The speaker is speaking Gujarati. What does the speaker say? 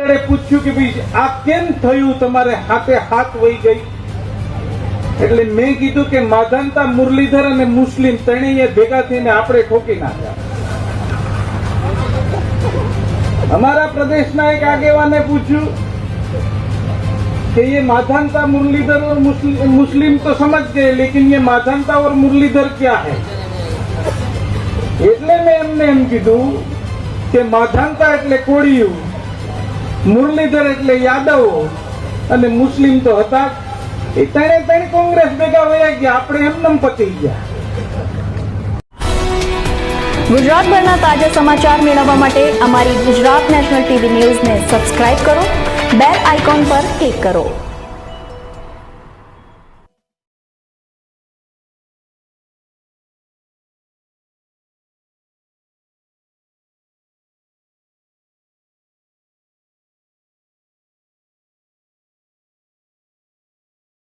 મંડળે પૂછ્યું કે ભાઈ આ કેમ થયું તમારે હાથે હાથ વહી ગઈ એટલે મેં કીધું કે માધાનતા મુરલીધર અને મુસ્લિમ ત્રણેય ભેગા થઈને આપણે ઠોકી નાખ્યા અમારા પ્રદેશના એક આગેવાને પૂછ્યું कि ये माधानता मुरलीधर और मुस्लिम, मुस्लिम तो समझ गए लेकिन ये माधानता और मुरलीधर क्या है એટલે મેં એમને એમ કીધું કે માધાનતા એટલે કોળિયું મુરલીધર એટલે યાદવો અને મુસ્લિમ તો હતા એ ત્રણે ત્રણ કોંગ્રેસ ભેગા વયા ગયા, આપણે એમનેમ પતી ગયા. ગુજરાતભરના તાજા સમાચાર મેળવવા માટે અમારી ગુજરાત નેશનલ ટીવી ન્યૂઝને સબસ્ક્રાઇબ કરો, બેલ આઇકોન પર ક્લિક કરો.